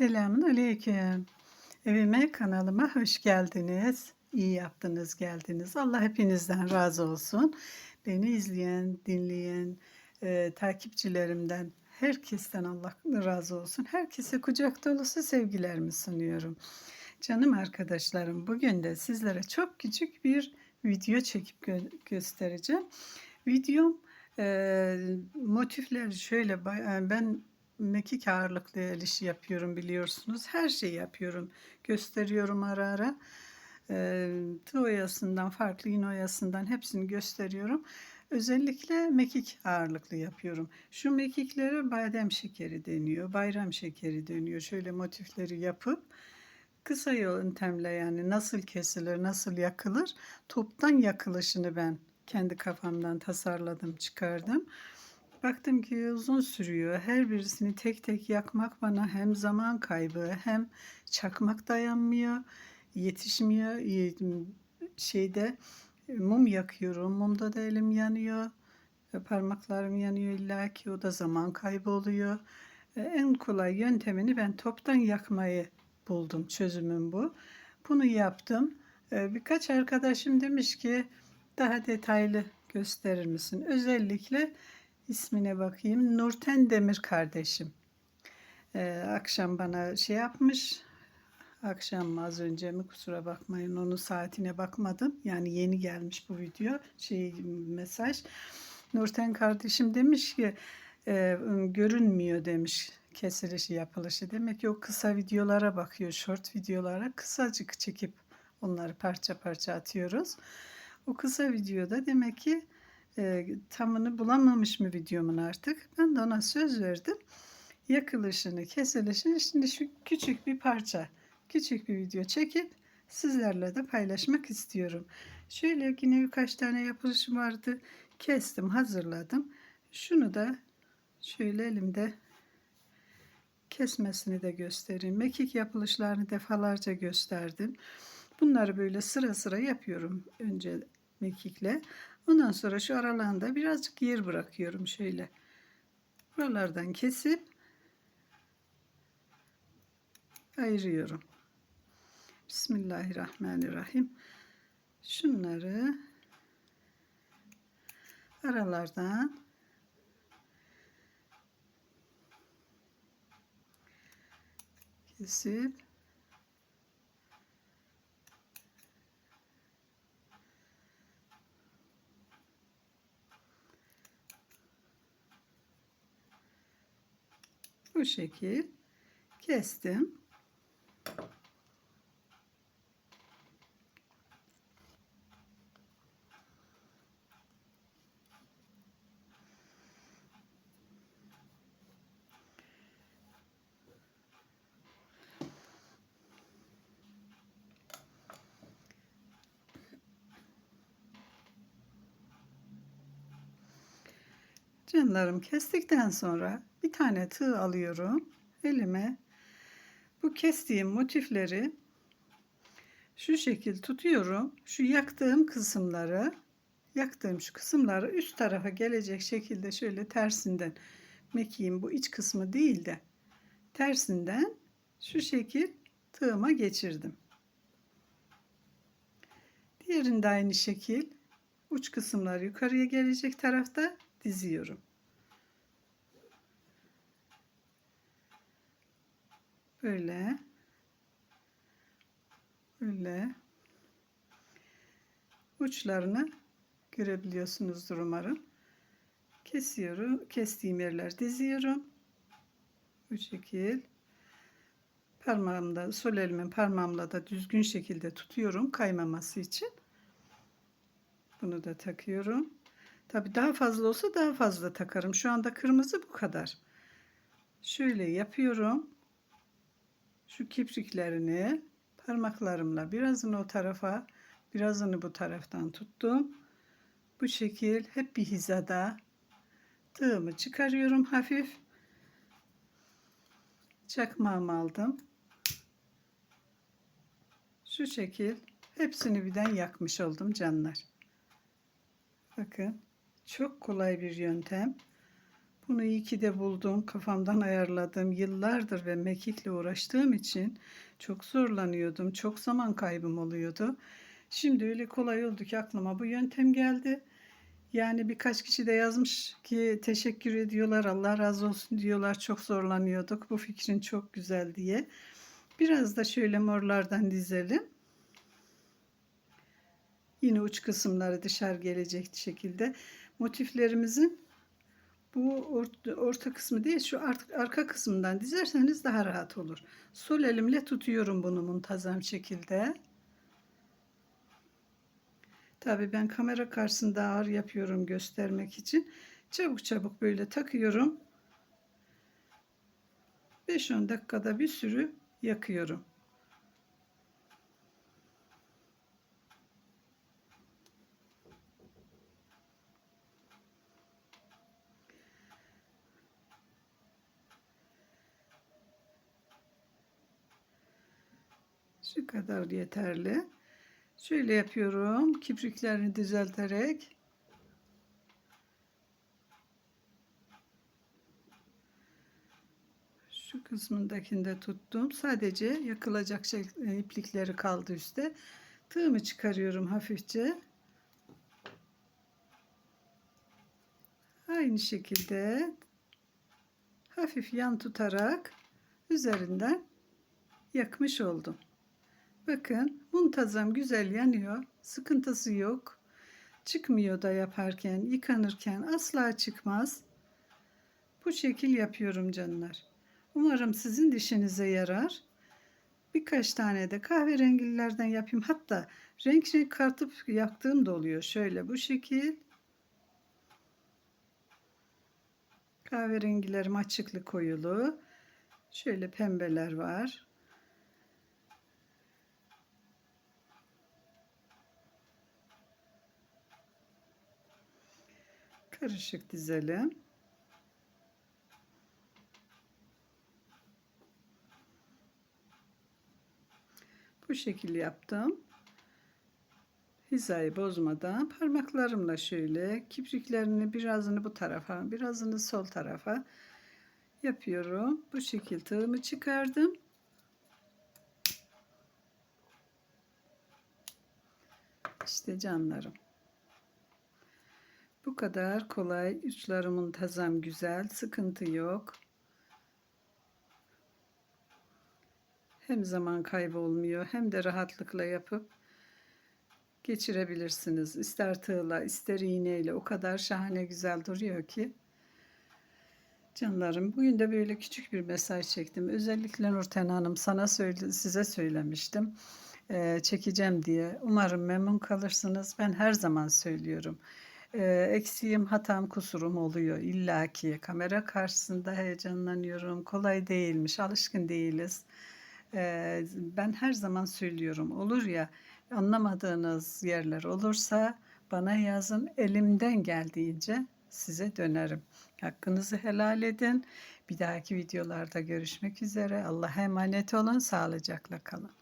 Selamun Aleyküm. Evime, kanalıma hoş geldiniz. İyi yaptınız, geldiniz. Allah hepinizden razı olsun. Beni izleyen, dinleyen, e, takipçilerimden, herkesten Allah razı olsun. Herkese kucak dolusu sevgilerimi sunuyorum. Canım arkadaşlarım, bugün de sizlere çok küçük bir video çekip gö- göstereceğim. Videom e, motifleri şöyle, bay- ben mekik ağırlıklı el işi yapıyorum biliyorsunuz. Her şeyi yapıyorum. Gösteriyorum ara ara. Ee, tığ oyasından, farklı iğne oyasından hepsini gösteriyorum. Özellikle mekik ağırlıklı yapıyorum. Şu mekiklere badem şekeri deniyor, bayram şekeri deniyor. Şöyle motifleri yapıp kısa yöntemle yani nasıl kesilir, nasıl yakılır, toptan yakılışını ben kendi kafamdan tasarladım, çıkardım. Baktım ki uzun sürüyor. Her birisini tek tek yakmak bana hem zaman kaybı hem çakmak dayanmıyor, yetişmiyor. Şeyde e, mum yakıyorum. Mumda da elim yanıyor. e, Parmaklarım yanıyor illa ki o da zaman kaybı oluyor. E, En kolay yöntemini ben toptan yakmayı buldum. Çözümüm bu. Bunu yaptım. Birkaç arkadaşım demiş ki daha detaylı gösterir misin? Özellikle ismine bakayım. Nurten Demir kardeşim. Ee, akşam bana şey yapmış. Akşam mı az önce mi kusura bakmayın onun saatine bakmadım. Yani yeni gelmiş bu video şey mesaj. Nurten kardeşim demiş ki e, görünmüyor demiş kesilişi yapılışı. Demek ki o kısa videolara bakıyor, short videolara kısacık çekip onları parça parça atıyoruz. O kısa videoda demek ki e, tamını bulamamış mı videomun artık. Ben de ona söz verdim. Yakılışını, kesilişini şimdi şu küçük bir parça, küçük bir video çekip sizlerle de paylaşmak istiyorum. Şöyle yine birkaç tane yapılışım vardı. Kestim, hazırladım. Şunu da şöyle elimde kesmesini de göstereyim. Mekik yapılışlarını defalarca gösterdim. Bunları böyle sıra sıra yapıyorum önce mekikle. Ondan sonra şu aralarında birazcık yer bırakıyorum şöyle. Buralardan kesip ayırıyorum. Bismillahirrahmanirrahim. Şunları aralardan kesip bu şekil kestim. Canlarım kestikten sonra bir tane tığ alıyorum elime. Bu kestiğim motifleri şu şekil tutuyorum. Şu yaktığım kısımları, yaktığım şu kısımları üst tarafa gelecek şekilde şöyle tersinden mekiğin bu iç kısmı değil de tersinden şu şekil tığıma geçirdim. Diğerinde aynı şekil uç kısımlar yukarıya gelecek tarafta diziyorum. Böyle. Böyle. Uçlarını görebiliyorsunuzdur umarım. Kesiyorum. Kestiğim yerler diziyorum. Bu şekil. Parmağımda, sol elimin parmağımla da düzgün şekilde tutuyorum kaymaması için. Bunu da takıyorum. Tabi daha fazla olsa daha fazla takarım. Şu anda kırmızı bu kadar. Şöyle yapıyorum. Şu kipriklerini parmaklarımla birazını o tarafa, birazını bu taraftan tuttum. Bu şekil hep bir hizada tığımı çıkarıyorum hafif. Çakmağımı aldım. Şu şekil hepsini birden yakmış oldum canlar. Bakın çok kolay bir yöntem. Bunu iyi ki de buldum. Kafamdan ayarladım. Yıllardır ve mekikle uğraştığım için çok zorlanıyordum. Çok zaman kaybım oluyordu. Şimdi öyle kolay oldu ki aklıma bu yöntem geldi. Yani birkaç kişi de yazmış ki teşekkür ediyorlar, Allah razı olsun diyorlar. Çok zorlanıyorduk. Bu fikrin çok güzel diye. Biraz da şöyle morlardan dizelim. Yine uç kısımları dışarı gelecek şekilde motiflerimizin bu orta, orta kısmı değil şu artık arka kısmından dizerseniz daha rahat olur. Sol elimle tutuyorum bunu muntazam şekilde. Tabi ben kamera karşısında ağır yapıyorum göstermek için. Çabuk çabuk böyle takıyorum. 5-10 dakikada bir sürü yakıyorum. Şu kadar yeterli. Şöyle yapıyorum. Kipriklerini düzelterek. Şu kısmındakini de tuttum. Sadece yakılacak şey, e, iplikleri kaldı üstte. Tığımı çıkarıyorum hafifçe. Aynı şekilde hafif yan tutarak üzerinden yakmış oldum. Bakın muntazam güzel yanıyor. Sıkıntısı yok. Çıkmıyor da yaparken, yıkanırken asla çıkmaz. Bu şekil yapıyorum canlar. Umarım sizin dişinize yarar. Birkaç tane de kahverengilerden yapayım. Hatta renk renk kartıp yaktığım da oluyor. Şöyle bu şekil. Kahverengilerim açıklı koyulu. Şöyle pembeler var. Karışık dizelim. Bu şekil yaptım. Hizayı bozmadan parmaklarımla şöyle kipriklerini birazını bu tarafa, birazını sol tarafa yapıyorum. Bu şekil tığımı çıkardım. İşte canlarım. Bu kadar kolay. Uçları muntazam güzel. Sıkıntı yok. Hem zaman kaybı olmuyor hem de rahatlıkla yapıp geçirebilirsiniz. İster tığla ister iğneyle o kadar şahane güzel duruyor ki. Canlarım bugün de böyle küçük bir mesaj çektim. Özellikle Nurten Hanım sana söyle, size söylemiştim. Ee, çekeceğim diye. Umarım memnun kalırsınız. Ben her zaman söylüyorum. Ee, eksiğim, hatam, kusurum oluyor illaki. Kamera karşısında heyecanlanıyorum. Kolay değilmiş, alışkın değiliz. Ee, ben her zaman söylüyorum. Olur ya anlamadığınız yerler olursa bana yazın. Elimden geldiğince size dönerim. Hakkınızı helal edin. Bir dahaki videolarda görüşmek üzere. Allah'a emanet olun. Sağlıcakla kalın.